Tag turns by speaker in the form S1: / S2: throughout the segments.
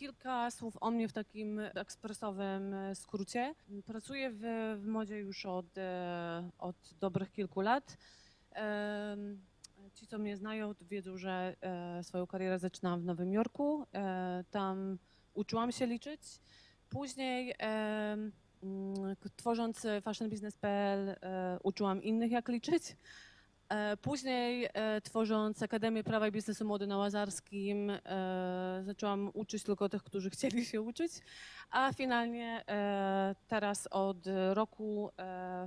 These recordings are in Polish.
S1: Kilka słów o mnie w takim ekspresowym e, skrócie. Pracuję w, w modzie już od, e, od dobrych kilku lat. Ci, co mnie znają, wiedzą, że e, swoją karierę zaczynałam w Nowym Jorku. Tam uczyłam się liczyć. Później, tworząc fashionbusiness.pl, uczyłam innych, jak liczyć. E, Później, e, tworząc Akademię Prawa i Biznesu Mody na Łazarskim, e, zaczęłam uczyć tylko tych, którzy chcieli się uczyć, a finalnie teraz od roku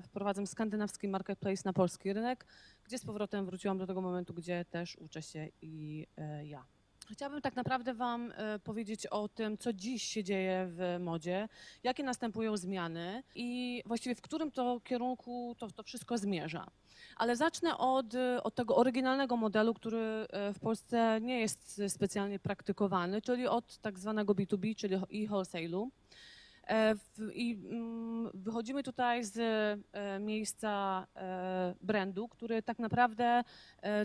S1: wprowadzam skandynawski marketplace na polski rynek, gdzie z powrotem wróciłam do tego momentu, gdzie też uczę się i ja. Chciałabym tak naprawdę Wam e, powiedzieć o tym, co dziś się dzieje w modzie, jakie następują zmiany i właściwie w którym to kierunku to, to wszystko zmierza. Ale zacznę od, e, od tego oryginalnego modelu, który e, w Polsce nie jest specjalnie praktykowany, czyli od tak zwanego B2B, czyli e-wholesale'u. I mm, wychodzimy tutaj z miejsca brandu, który tak naprawdę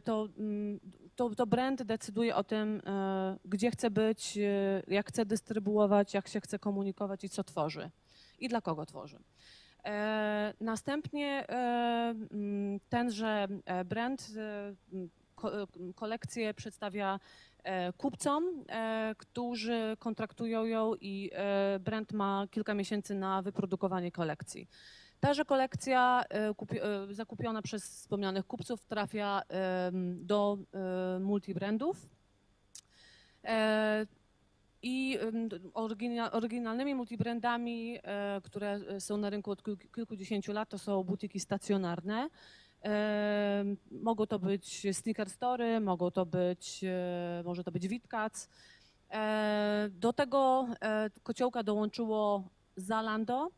S1: to, mm, to, to brand decyduje o tym, e, gdzie chce być, e, jak chce dystrybuować, jak się chce komunikować i co tworzy i dla kogo tworzy. E, Następnie mm, tenże brand kolekcję przedstawia kupcom, którzy kontraktują ją i brand ma kilka miesięcy na wyprodukowanie kolekcji. Taże kolekcja e, e, zakupiona przez wspomnianych kupców trafia do e, multibrandów. I oryginalnymi multibrandami, które są na rynku od kilku- kilkudziesięciu lat, to są butiki stacjonarne. Mogą to być Sneaker Story, mogą to być, może to być Witkac. Do tego kociołka dołączyło Zalando,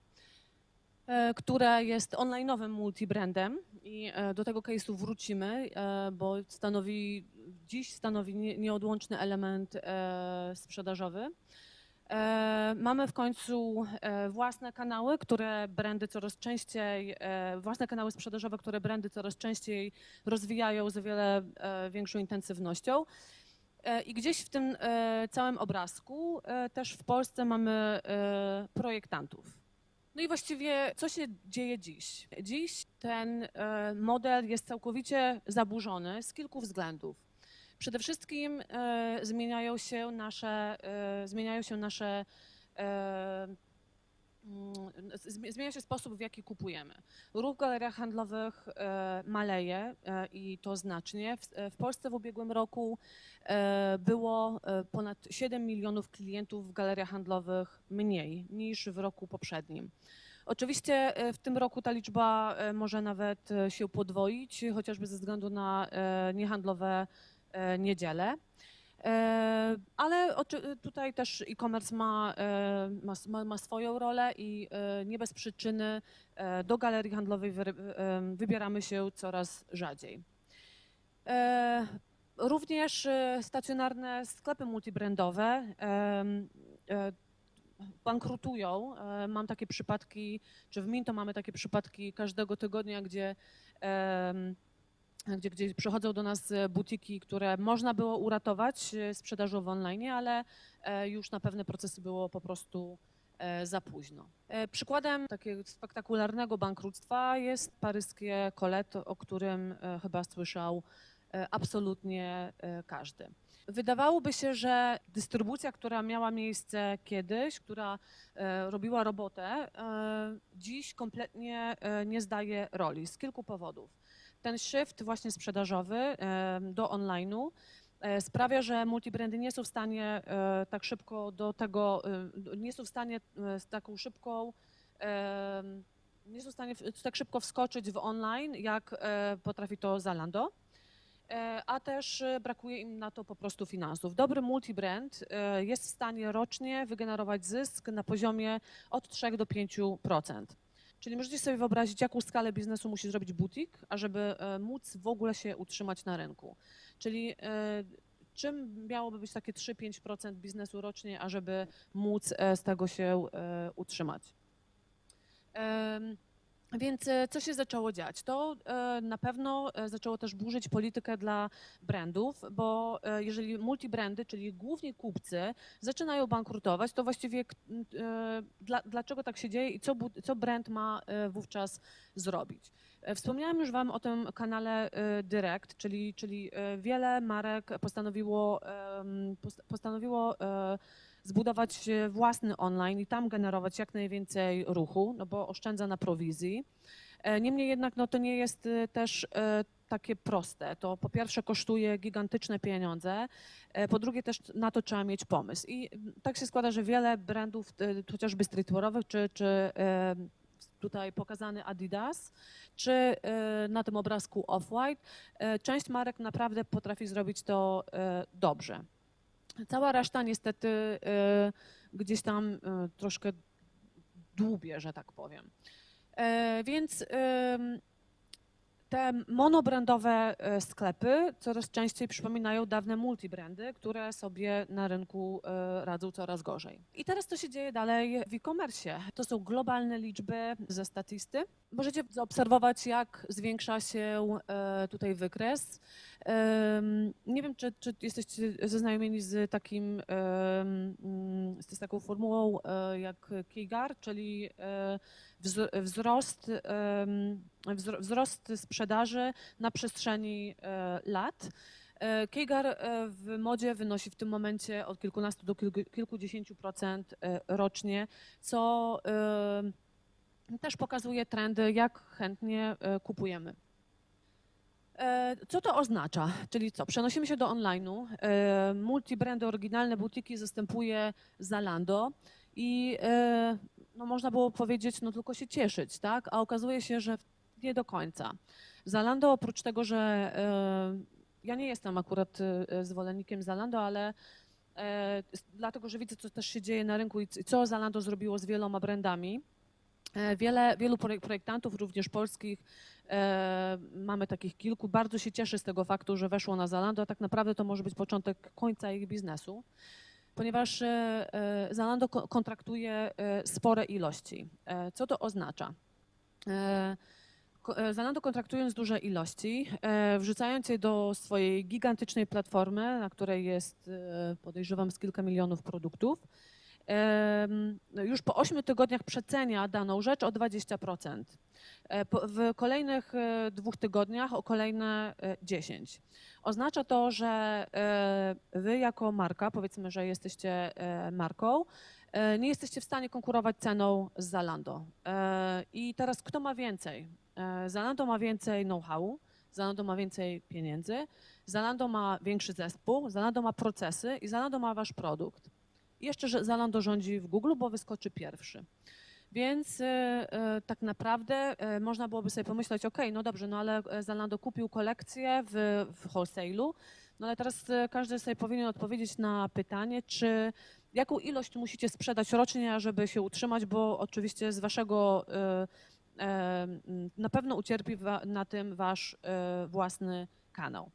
S1: które jest online'owym multibrandem i e, do tego case'u wrócimy, e, bo stanowi, dziś stanowi nie- nieodłączny element e, sprzedażowy. E, Mamy w końcu e, własne kanały, które brandy coraz częściej, e, własne kanały sprzedażowe, które brandy coraz częściej rozwijają z o wiele e, większą intensywnością. E, I gdzieś w tym e, całym obrazku e, też w Polsce mamy e, projektantów. No i właściwie co się dzieje dziś? Dziś ten e, model jest całkowicie zaburzony z kilku względów. Przede wszystkim e, zmieniają się nasze, e, zmieniają się nasze Zmienia się sposób, w jaki kupujemy. Ruch w galeriach handlowych e, maleje e, i to znacznie. W, e, w Polsce w ubiegłym roku było ponad 7 milionów klientów w galeriach handlowych mniej niż w roku poprzednim. Oczywiście w tym roku ta liczba może nawet się podwoić, chociażby ze względu na niehandlowe niedziele. E, Ale tutaj też e-commerce ma, e, ma, ma, swoją rolę i e, nie bez przyczyny do galerii handlowej wybieramy się coraz rzadziej. Również stacjonarne sklepy multibrandowe bankrutują. Mam takie przypadki, czy w Minto mamy takie przypadki każdego tygodnia, gdzie, gdzie, gdzie przychodzą do nas e, butiki, które można było uratować e, sprzedażą w online, ale e, już na pewne procesy było po prostu za późno. Przykładem takiego spektakularnego bankructwa jest paryskie Colette, o którym chyba słyszał absolutnie każdy. Wydawałoby się, że dystrybucja, która miała miejsce kiedyś, która robiła robotę, dziś kompletnie nie zdaje roli z kilku powodów. Ten shift właśnie sprzedażowy do online'u e, sprawia, że multibrandy nie są w stanie e, tak szybko do tego, e, nie są w stanie z taką szybką nie są w stanie tak szybko wskoczyć w online, jak potrafi to Zalando. A też brakuje im na to po prostu finansów. Dobry multibrand jest w stanie rocznie wygenerować zysk na poziomie od 3 do 5%. Czyli możecie sobie wyobrazić, jaką skalę biznesu musi zrobić butik, ażeby e, móc w ogóle się utrzymać na rynku. Czyli e, czym miałoby być takie 3-5% biznesu rocznie, ażeby móc e, z tego się utrzymać. Więc e, co się zaczęło dziać? To e, na pewno e, zaczęło też burzyć politykę dla brandów, bo jeżeli multibrandy, czyli głównie kupcy, zaczynają bankrutować, to właściwie dlaczego tak się dzieje i co, co brand ma wówczas zrobić? Wspomniałam już Wam o tym kanale Direct, czyli, czyli wiele marek postanowiło, postanowiło zbudować e, własny online i tam generować jak najwięcej ruchu, no bo oszczędza na prowizji. E, Niemniej jednak no to nie jest e, też takie proste. To po pierwsze kosztuje gigantyczne pieniądze, po drugie też na to trzeba mieć pomysł. I tak się składa, że wiele brandów, chociażby streetwearowych, czy, czy tutaj pokazany Adidas, czy na tym obrazku Off-White, część marek naprawdę potrafi zrobić to dobrze. Cała reszta niestety e, gdzieś tam e, troszkę dłubie, że tak powiem. E, Więc te monobrandowe sklepy coraz częściej przypominają dawne multibrandy, które sobie na rynku radzą coraz gorzej. I teraz to się dzieje dalej w e-commerce. To są globalne liczby ze statysty. Możecie zaobserwować, jak zwiększa się tutaj wykres. Nie wiem, czy, czy jesteście zaznajomieni z takim, mm, z taką formułą e, jak KIGAR, czyli e, wzr- wzrost, wzrost sprzedaży na przestrzeni e, lat. KIGAR e, w modzie wynosi w tym momencie od kilkunastu do kilku- kilkudziesięciu procent rocznie, co też pokazuje trendy, jak chętnie kupujemy. E, Co to oznacza? Czyli co? Przenosimy się do online'u. e, Multibrandy, oryginalne butiki zastępuje Zalando i e, no można było powiedzieć, no tylko się cieszyć, tak? A okazuje się, że nie do końca. Zalando oprócz tego, że ja nie jestem akurat zwolennikiem Zalando, ale dlatego, że widzę, co też się dzieje na rynku i co Zalando zrobiło z wieloma brandami. E, Wiele, wielu projek- projektantów, również polskich, e, mamy takich kilku, bardzo się cieszy z tego faktu, że weszło na Zalando, a tak naprawdę to może być początek końca ich biznesu, ponieważ e, Zalando ko- kontraktuje spore ilości. Co to oznacza? Zalando kontraktując duże ilości, wrzucając je do swojej gigantycznej platformy, na której jest, podejrzewam, z kilka milionów produktów, już po 8 tygodniach przecenia daną rzecz o 20%. E, W kolejnych e, dwóch tygodniach o kolejne e, 10. Oznacza to, że e, wy jako marka, powiedzmy, że jesteście e, marką, e, nie jesteście w stanie konkurować ceną z Zalando. E, I teraz kto ma więcej? E, Zalando ma więcej know-how, Zalando ma więcej pieniędzy, Zalando ma większy zespół, Zalando ma procesy i Zalando ma wasz produkt. Jeszcze, że Zalando rządzi w Google, bo wyskoczy pierwszy. Więc e, e, tak naprawdę e, można byłoby sobie pomyśleć, ok, no dobrze, no ale e, Zalando kupił kolekcję w, w wholesale'u, no ale teraz każdy sobie powinien odpowiedzieć na pytanie, czy jaką ilość musicie sprzedać rocznie, żeby się utrzymać, bo oczywiście z waszego na pewno ucierpi na tym wasz własny kanał.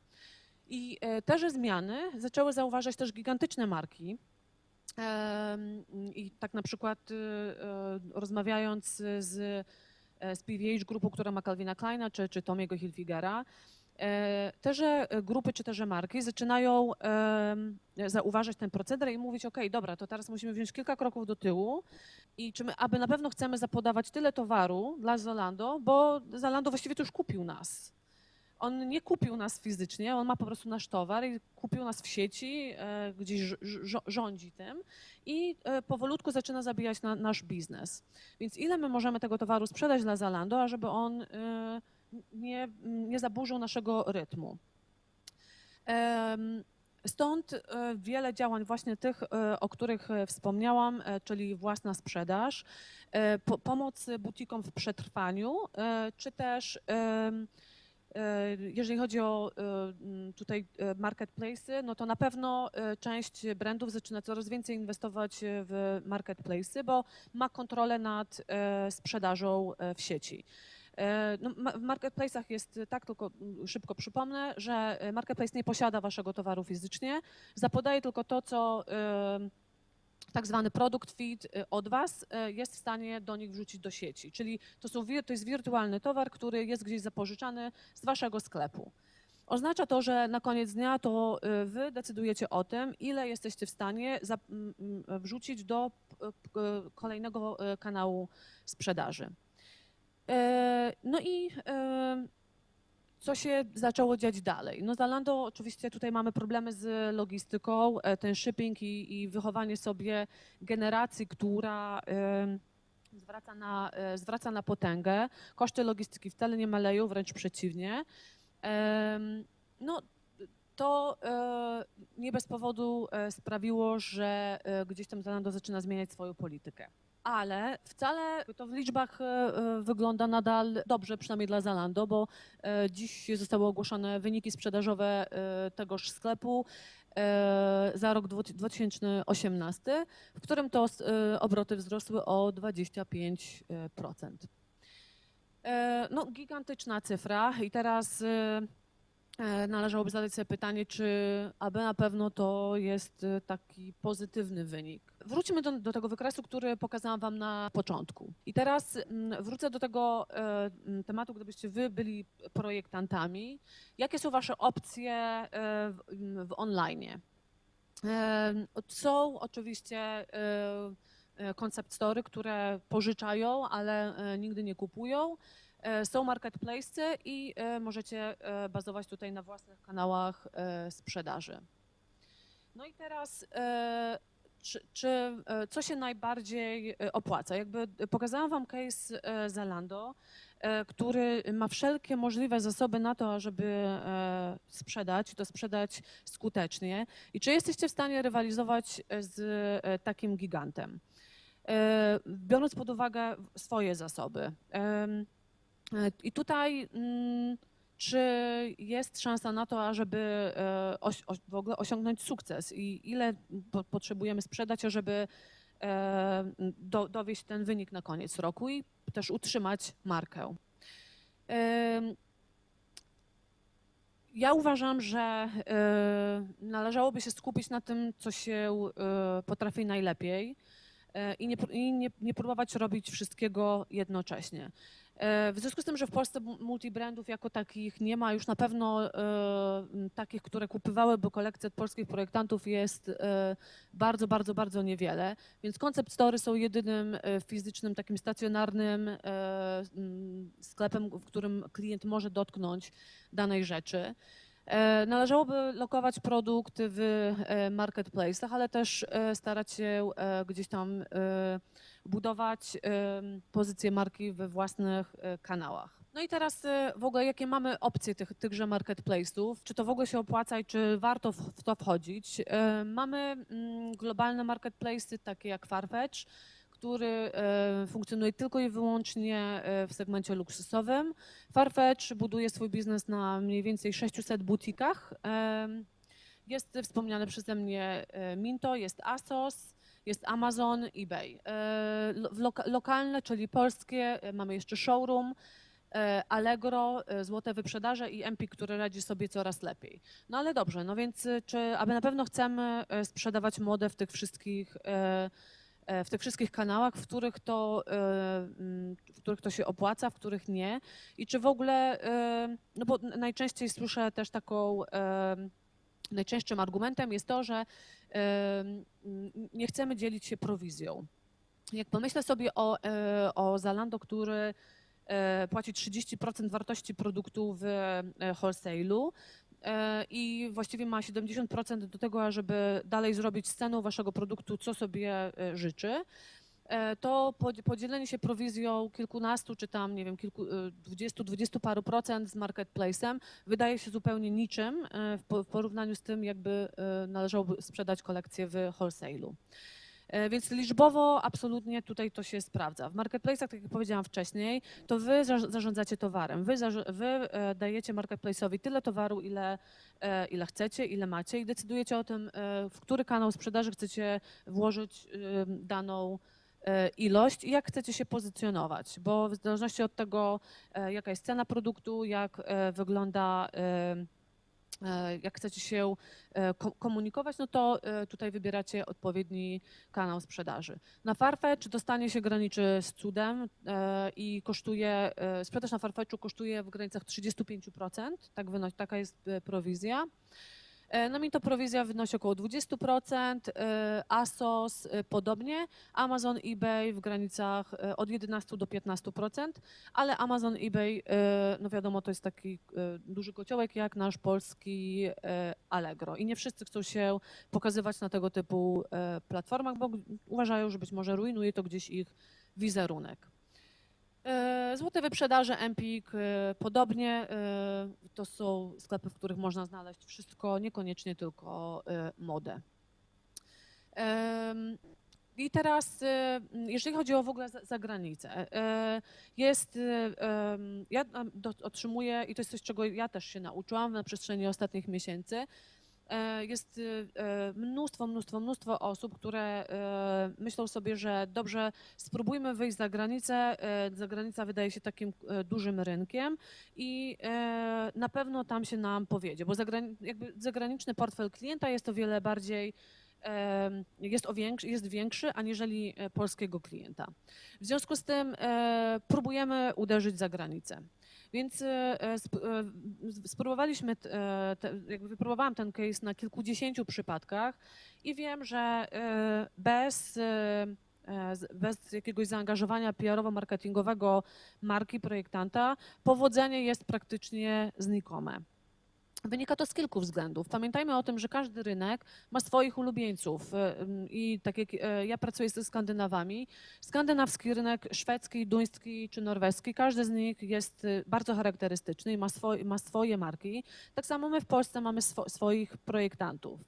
S1: I te zmiany zaczęły zauważać też gigantyczne marki, I tak na przykład y, y, rozmawiając z, e, z PVH grupą, która ma Calvina Kleina czy, czy Tomiego Hilfigera, e, teże grupy czy teże marki zaczynają zauważać ten proceder i mówić, ok, dobra, to teraz musimy wziąć kilka kroków do tyłu i czy my, aby na pewno chcemy zapodawać tyle towaru dla Zalando, bo Zalando właściwie to już kupił nas. On nie kupił nas fizycznie, on ma po prostu nasz towar i kupił nas w sieci, e, gdzieś rz- rz- rządzi tym i e, powolutku zaczyna zabijać na, nasz biznes. Więc ile my możemy tego towaru sprzedać dla Zalando, ażeby on e, nie, nie zaburzył naszego rytmu? Stąd wiele działań właśnie tych, o których wspomniałam, czyli własna sprzedaż, po, pomoc butikom w przetrwaniu, czy też jeżeli chodzi o e, tutaj e, marketplace'y, no to na pewno e, część brandów zaczyna coraz więcej inwestować e, w marketplace'y, bo ma kontrolę nad e, sprzedażą e, w sieci. E, No, w marketplace'ach jest tak, tylko szybko przypomnę, że e, marketplace nie posiada waszego towaru fizycznie, zapodaje tylko to, co, tak zwany product feed y, od Was, y, jest w stanie do nich wrzucić do sieci. Czyli to, są, to jest wirtualny towar, który jest gdzieś zapożyczany z Waszego sklepu. Oznacza to, że na koniec dnia to y, Wy decydujecie o tym, ile jesteście w stanie wrzucić do kolejnego kanału sprzedaży. No i co się zaczęło dziać dalej? No Zalando oczywiście tutaj mamy problemy z logistyką, e, ten shipping i, i wychowanie sobie generacji, która zwraca na, e, zwraca na potęgę. Koszty logistyki wcale nie maleją, wręcz przeciwnie. No to e, nie bez powodu sprawiło, że gdzieś tam Zalando zaczyna zmieniać swoją politykę. Ale wcale to w liczbach e, e, wygląda nadal dobrze, przynajmniej dla Zalando, bo e, dziś zostały ogłoszone wyniki sprzedażowe tegoż sklepu za rok dwu- 2018, w którym to obroty wzrosły o 25%. E, No, gigantyczna cyfra i teraz należałoby zadać sobie pytanie, czy aby na pewno to jest taki pozytywny wynik. Wróćmy do, do tego wykresu, który pokazałam Wam na początku. I teraz mm, wrócę do tego e, mm, tematu, gdybyście Wy byli projektantami. Jakie są Wasze opcje e, w, w online? E, Są oczywiście concept story, które pożyczają, ale nigdy nie kupują. Są marketplace i możecie bazować tutaj na własnych kanałach sprzedaży. No i teraz, czy, czy, e, co się najbardziej e, opłaca? Jakby pokazałam Wam case e, Zalando, e, który ma wszelkie możliwe zasoby na to, żeby e, sprzedać, to sprzedać skutecznie. I czy jesteście w stanie rywalizować z e, takim gigantem? E, Biorąc pod uwagę swoje zasoby. E, I tutaj mm, czy jest szansa na to, ażeby e, oś, w ogóle osiągnąć sukces i ile po, potrzebujemy sprzedać, żeby e, do, dowieść ten wynik na koniec roku i też utrzymać markę. Ja uważam, że e, należałoby się skupić na tym, co się potrafi najlepiej i, nie, i nie, nie próbować robić wszystkiego jednocześnie. E, W związku z tym, że w Polsce mu- multibrandów jako takich nie ma, już na pewno e, takich, które kupywałyby kolekcję od polskich projektantów jest e, bardzo, bardzo, bardzo niewiele, więc koncept story są jedynym fizycznym, takim stacjonarnym sklepem, w którym klient może dotknąć danej rzeczy. Należałoby lokować produkt w marketplace'ach, ale też starać się gdzieś tam budować pozycję marki we własnych e, kanałach. No i teraz e, w ogóle jakie mamy opcje tych, tychże marketplace'ów? Czy to w ogóle się opłaca i czy warto w, to wchodzić? E, Mamy mm, globalne marketplace'y takie jak Farfetch, który funkcjonuje tylko i wyłącznie w segmencie luksusowym. Farfetch buduje swój biznes na mniej więcej 600 butikach. Jest wspomniane przeze mnie Minto, jest ASOS, jest Amazon, eBay. E, loka- lokalne, czyli polskie, e, mamy jeszcze showroom, e, Allegro, złote wyprzedaże i Empik, który radzi sobie coraz lepiej. No ale dobrze, no więc czy aby na pewno chcemy sprzedawać modę w tych wszystkich w tych wszystkich kanałach, w których to, w których to się opłaca, w których nie. I czy w ogóle, no bo najczęściej słyszę też taką, najczęstszym argumentem jest to, że nie chcemy dzielić się prowizją. Jak pomyślę sobie o, e, o Zalando, który e, płaci 30% wartości produktu w e, wholesale'u i właściwie ma 70% do tego, żeby dalej zrobić z ceną waszego produktu, co sobie życzy, to pod- podzielenie się prowizją kilkunastu, czy tam, nie wiem, kilku, e, dwudziestu, dwudziestu paru procent z marketplace'em wydaje się zupełnie niczym e, w po- w porównaniu z tym, jakby e, należałoby sprzedać kolekcję w wholesale'u. E, Więc liczbowo absolutnie tutaj to się sprawdza. W marketplace'ach, tak jak powiedziałam wcześniej, to wy zarz- zarządzacie towarem. Wy, wy e, dajecie marketplace'owi tyle towaru, ile, e, ile chcecie, ile macie i decydujecie o tym, e, w który kanał sprzedaży chcecie włożyć e, daną e, ilość i jak chcecie się pozycjonować, bo w zależności od tego, e, jaka jest cena produktu, jak e, wygląda e, e, jak chcecie się e, ko- komunikować, no to e, tutaj wybieracie odpowiedni kanał sprzedaży. Na Farfetch dostanie się graniczy z cudem e, i kosztuje, e, sprzedaż na Farfetchu kosztuje w granicach 35%, tak wynosi, taka jest e, prowizja. E, No mi to prowizja wynosi około 20%, e, ASOS e, podobnie, Amazon, eBay w granicach od 11 do 15%, ale Amazon, eBay, no wiadomo, to jest taki duży kociołek jak nasz polski Allegro i nie wszyscy chcą się pokazywać na tego typu platformach, bo uważają, że być może rujnuje to gdzieś ich wizerunek. E, Złote wyprzedaże, Empik, e, podobnie. e, To są sklepy, w których można znaleźć wszystko, niekoniecznie tylko modę. I teraz, jeżeli chodzi o w ogóle za- zagranicę, jest, ja otrzymuję, i to jest coś, czego ja też się nauczyłam na przestrzeni ostatnich miesięcy, jest e, e, mnóstwo, mnóstwo, mnóstwo osób, które e, myślą sobie, że dobrze, spróbujmy wyjść za granicę. e, Zagranica wydaje się takim e, dużym rynkiem i e, na pewno tam się nam powiedzie, bo zagraniczny portfel klienta jest o wiele bardziej jest, o większy, jest większy aniżeli e, polskiego klienta. W związku z tym e, próbujemy uderzyć za granicę. Więc e, e, e, spróbowaliśmy, jakby wypróbowałam ten case na kilkudziesięciu przypadkach i wiem, że bez, bez jakiegoś zaangażowania PR-owo-marketingowego marki projektanta powodzenie jest praktycznie znikome. Wynika to z kilku względów. Pamiętajmy o tym, że każdy rynek ma swoich ulubieńców e, ym, i tak jak e, ja pracuję ze Skandynawami, skandynawski rynek, szwedzki, duński czy norweski, każdy z nich jest e, bardzo charakterystyczny i ma, swoje, ma swoje marki. Tak samo my w Polsce mamy swo, swoich projektantów.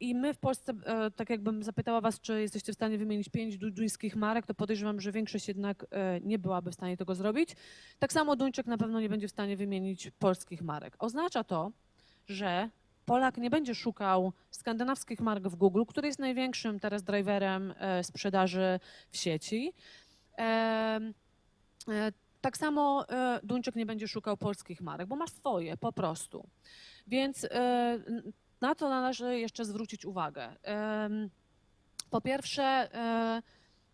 S1: I my w Polsce, e, tak jakbym zapytała Was, czy jesteście w stanie wymienić pięć du- duńskich marek, to podejrzewam, że większość jednak e, nie byłaby w stanie tego zrobić. Tak samo Duńczyk na pewno nie będzie w stanie wymienić polskich marek. Oznacza to, że Polak nie będzie szukał skandynawskich mark w Google, który jest największym teraz driverem e, sprzedaży w sieci. Tak samo Duńczyk nie będzie szukał polskich marek, bo ma swoje po prostu. Więc na to należy jeszcze zwrócić uwagę. Po pierwsze,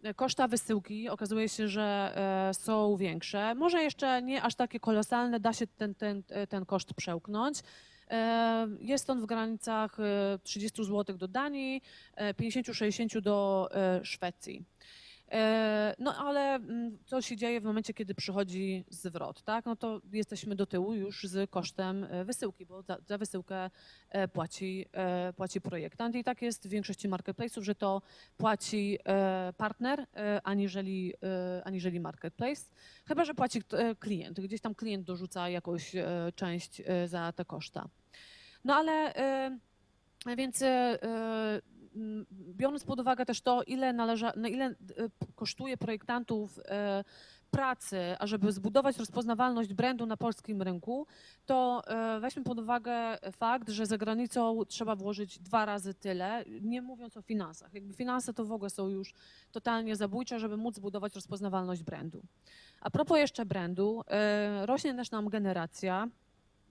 S1: e, koszta wysyłki okazuje się, że e, są większe. Może jeszcze nie aż takie kolosalne, da się ten, ten, ten koszt przełknąć. E, Jest on w granicach e, 30 zł do Danii, e, 50-60 do e, Szwecji. E, No ale mm, co się dzieje w momencie, kiedy przychodzi zwrot, tak? No to jesteśmy do tyłu już z kosztem e, wysyłki, bo za, za wysyłkę e, płaci, płaci projektant i tak jest w większości marketplace'ów, że to płaci partner aniżeli, aniżeli marketplace, chyba że płaci klient, gdzieś tam klient dorzuca jakąś część za te koszta. No ale więc biorąc pod uwagę też to, ile, należa, na ile e, kosztuje projektantów e, pracy, ażeby zbudować rozpoznawalność brandu na polskim rynku, to e, weźmy pod uwagę fakt, że za granicą trzeba włożyć dwa razy tyle, nie mówiąc o finansach. Jakby finanse to w ogóle są już totalnie zabójcze, żeby móc zbudować rozpoznawalność brandu. A propos jeszcze brandu, rośnie też nam generacja.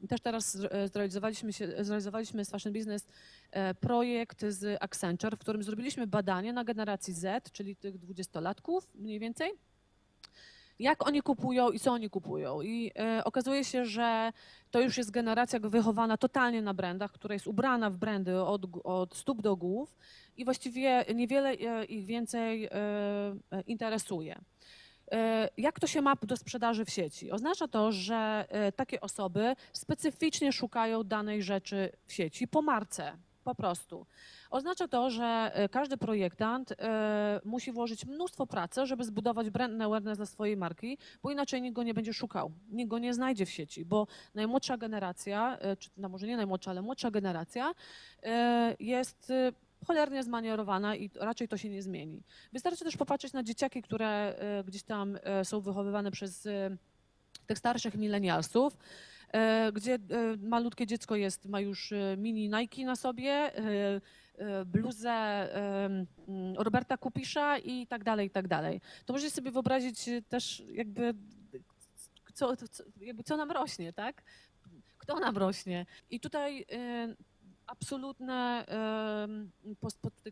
S1: Też teraz zre- zrealizowaliśmy, się, zrealizowaliśmy z Fashion Business projekt z Accenture, w którym zrobiliśmy badanie na generacji Z, czyli tych dwudziestolatków mniej więcej, jak oni kupują i co oni kupują. I e, okazuje się, że to już jest generacja wychowana totalnie na brandach, która jest ubrana w brandy od, od stóp do głów i właściwie niewiele e, ich więcej e, e, interesuje. E, Jak to się ma do sprzedaży w sieci? Oznacza to, że e, takie osoby specyficznie szukają danej rzeczy w sieci po marce, po prostu. Oznacza to, że e, każdy projektant e, musi włożyć mnóstwo pracy, żeby zbudować brand awareness dla swojej marki, bo inaczej nikt go nie będzie szukał, nikt go nie znajdzie w sieci, bo najmłodsza generacja, e, czy no może nie najmłodsza, ale młodsza generacja jest cholernie zmanierowana i raczej to się nie zmieni. Wystarczy też popatrzeć na dzieciaki, które gdzieś tam są wychowywane przez tych starszych milenialsów, gdzie e, malutkie dziecko jest, ma już e, mini Nike na sobie, e, e, bluzę e, mm, Roberta Kupisza i tak dalej, i tak dalej. To możecie sobie wyobrazić e, też jakby co, co, jakby co nam rośnie, tak? Kto nam rośnie? I tutaj absolutne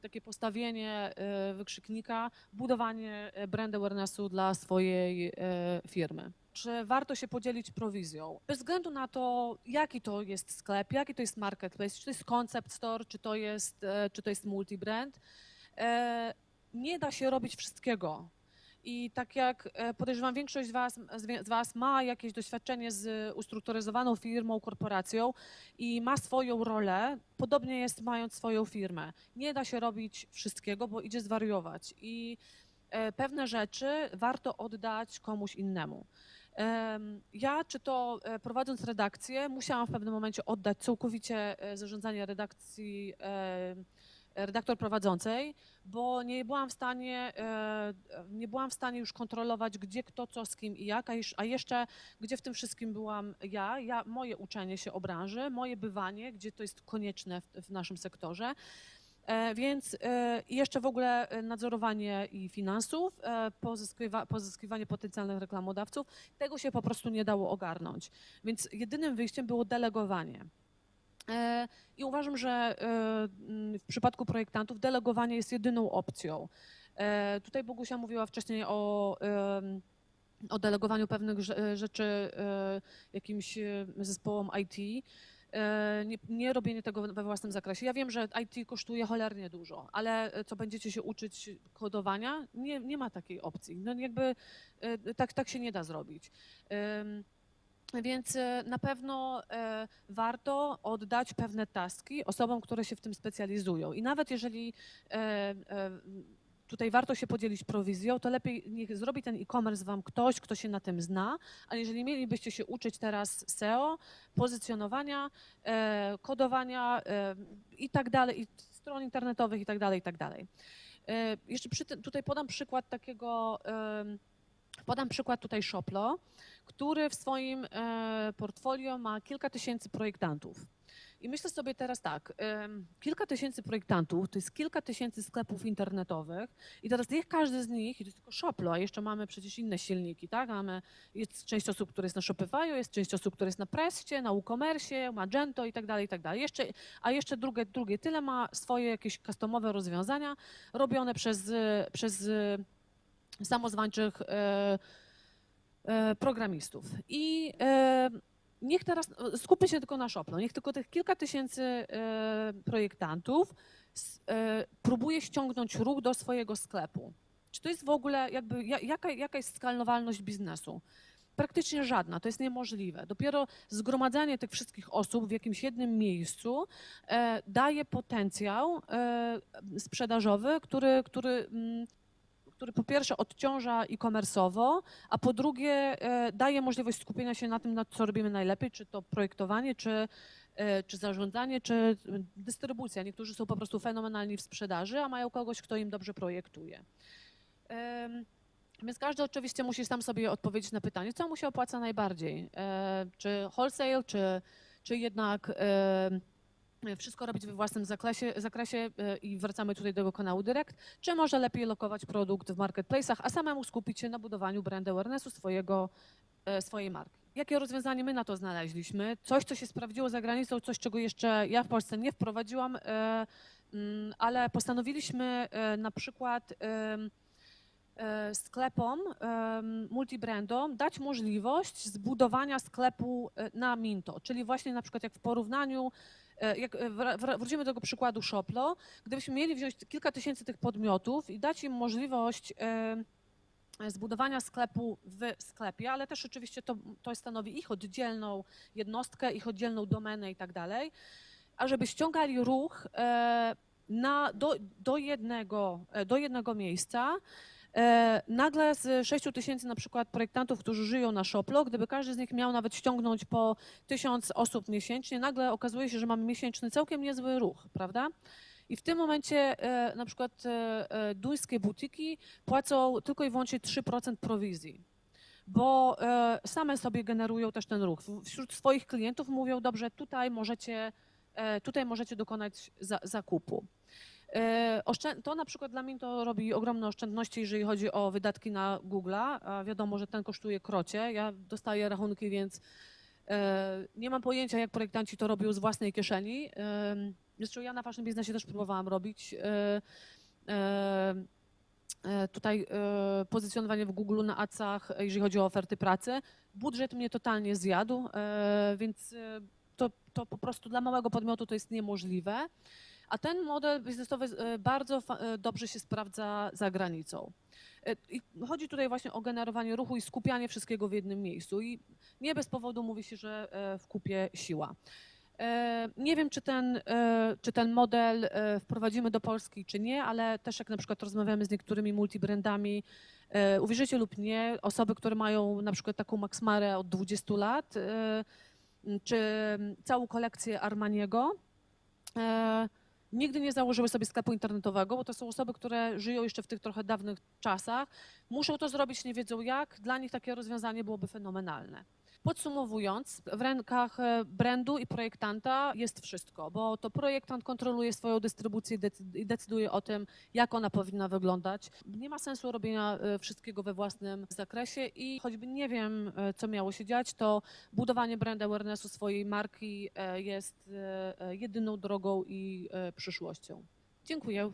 S1: takie postawienie wykrzyknika, budowanie brand awarenessu dla swojej firmy. Czy warto się podzielić prowizją? Bez względu na to, jaki to jest sklep, jaki to jest marketplace, czy to jest concept store, czy to jest, e, czy to jest multibrand, e, nie da się robić wszystkiego. I tak jak e, podejrzewam, większość z was, z was ma jakieś doświadczenie z ustrukturyzowaną firmą, korporacją i ma swoją rolę, podobnie jest mając swoją firmę. Nie da się robić wszystkiego, bo idzie zwariować i pewne rzeczy warto oddać komuś innemu. Ja, czy to e, prowadząc redakcję, musiałam w pewnym momencie oddać całkowicie e, zarządzanie redakcji e, redaktor prowadzącej, bo nie byłam w stanie, nie byłam w stanie już kontrolować, gdzie kto, co, z kim i jak, a jeszcze gdzie w tym wszystkim byłam ja, ja, moje uczenie się o branży, moje bywanie, gdzie to jest konieczne w, w naszym sektorze. E, Więc e, jeszcze w ogóle e, nadzorowanie i finansów, pozyskiwa, pozyskiwanie potencjalnych reklamodawców, tego się po prostu nie dało ogarnąć. Więc jedynym wyjściem było delegowanie. I uważam, że mm, w przypadku projektantów delegowanie jest jedyną opcją. Tutaj Bogusia mówiła wcześniej o, o delegowaniu pewnych rze- rzeczy jakimś zespołom IT. E, Nie, nie robienie tego we własnym zakresie. Ja wiem, że IT kosztuje cholernie dużo, ale e, co będziecie się uczyć kodowania, nie, nie ma takiej opcji. No jakby e, tak, tak się nie da zrobić. Więc na pewno warto oddać pewne taski osobom, które się w tym specjalizują. I nawet jeżeli tutaj warto się podzielić prowizją, to lepiej niech zrobi ten e-commerce wam ktoś, kto się na tym zna, a jeżeli mielibyście się uczyć teraz SEO, pozycjonowania, e, kodowania e, i tak dalej, i stron internetowych i tak dalej, i tak dalej. E, Jeszcze przy tutaj podam przykład takiego, em, podam przykład tutaj Shoplo, który w swoim e, portfolio ma kilka tysięcy projektantów. I myślę sobie teraz tak, kilka tysięcy projektantów, to jest kilka tysięcy sklepów internetowych i teraz niech każdy z nich, i to tylko Shoplo, a jeszcze mamy przecież inne silniki, tak? Mamy, jest część osób, które jest na Shopify, jest część osób, które jest na Pressie, na WooCommerce, Magento i tak dalej, i tak dalej. Jeszcze, a jeszcze drugie, drugie tyle ma swoje jakieś customowe rozwiązania robione przez, przez samozwańczych e, e, programistów. I e, niech teraz e, skupmy się tylko na Shoplo. Niech tylko tych kilka tysięcy projektantów próbuje ściągnąć ruch do swojego sklepu. Czy to jest w ogóle jakby ja- jaka, jaka jest skalowalność biznesu? Praktycznie żadna, to jest niemożliwe. Dopiero zgromadzenie tych wszystkich osób w jakimś jednym miejscu daje potencjał sprzedażowy, który, który, mm, który po pierwsze odciąża e-commerce'owo, a po drugie e, daje możliwość skupienia się na tym, na co robimy najlepiej, czy to projektowanie, czy, e, czy zarządzanie, czy e, dystrybucja. Niektórzy są po prostu fenomenalni w sprzedaży, a mają kogoś, kto im dobrze projektuje. Więc każdy oczywiście musi sam sobie odpowiedzieć na pytanie, co mu się opłaca najbardziej. E, Czy wholesale, czy, czy jednak e, wszystko robić we własnym zakresie, zakresie e, i wracamy tutaj do tego kanału Direct, czy może lepiej lokować produkt w marketplace'ach, a samemu skupić się na budowaniu brand awarenessu swojego, e, swojej marki. Jakie rozwiązanie my na to znaleźliśmy? Coś, co się sprawdziło za granicą, coś, czego jeszcze ja w Polsce nie wprowadziłam, e, mm, ale postanowiliśmy e, na przykład sklepom, em, multibrandom dać możliwość zbudowania sklepu e, na Minto, czyli właśnie na przykład jak w porównaniu, e, jak e, wrócimy do tego przykładu Shoplo, gdybyśmy mieli wziąć kilka tysięcy tych podmiotów i dać im możliwość zbudowania sklepu w sklepie, ale też oczywiście to, to stanowi ich oddzielną jednostkę, ich oddzielną domenę i tak dalej, a żeby ściągali ruch e, na, do, do, jednego, e, do jednego miejsca, E, nagle z 6 tysięcy na przykład projektantów, którzy żyją na Shoplo, gdyby każdy z nich miał nawet ściągnąć po tysiąc osób miesięcznie, nagle okazuje się, że mamy miesięczny całkiem niezły ruch, prawda? I w tym momencie e, na przykład e, e, duńskie butiki płacą tylko i wyłącznie 3% prowizji, bo e, same sobie generują też ten ruch. Wśród swoich klientów mówią, dobrze, tutaj możecie, e, tutaj możecie dokonać za, zakupu. E, To na przykład dla mnie to robi ogromne oszczędności, jeżeli chodzi o wydatki na Google'a. Wiadomo, że ten kosztuje krocie. Ja dostaję rachunki, więc E, Nie mam pojęcia, jak projektanci to robią z własnej kieszeni. Em, Zresztą ja na Fashion Biznesie też próbowałam robić. e, e, e, Tutaj e, pozycjonowanie w Google na Adsach, e, jeżeli chodzi o oferty pracy. Budżet mnie totalnie zjadł, e, więc e, to, to po prostu dla małego podmiotu to jest niemożliwe. A ten model biznesowy e, bardzo e, dobrze się sprawdza za granicą. E, I chodzi tutaj właśnie o generowanie ruchu i skupianie wszystkiego w jednym miejscu. I nie bez powodu mówi się, że w kupie siła. Nie wiem, czy ten, czy ten model wprowadzimy do Polski, czy nie, ale też jak na przykład rozmawiamy z niektórymi multibrandami, uwierzycie lub nie, osoby, które mają na przykład taką Maxmarę od 20 lat, czy całą kolekcję Armaniego, nigdy nie założyły sobie sklepu internetowego, bo to są osoby, które żyją jeszcze w tych trochę dawnych czasach. Muszą to zrobić, nie wiedzą jak. Dla nich takie rozwiązanie byłoby fenomenalne. Podsumowując, w rękach e, brandu i projektanta jest wszystko, bo to projektant kontroluje swoją dystrybucję i decy- i decyduje o tym, jak ona powinna wyglądać. Nie ma sensu robienia e, wszystkiego we własnym zakresie i choćby nie wiem, e, co miało się dziać, to budowanie brand awarenessu swojej marki jest jedyną drogą i przyszłością. Dziękuję.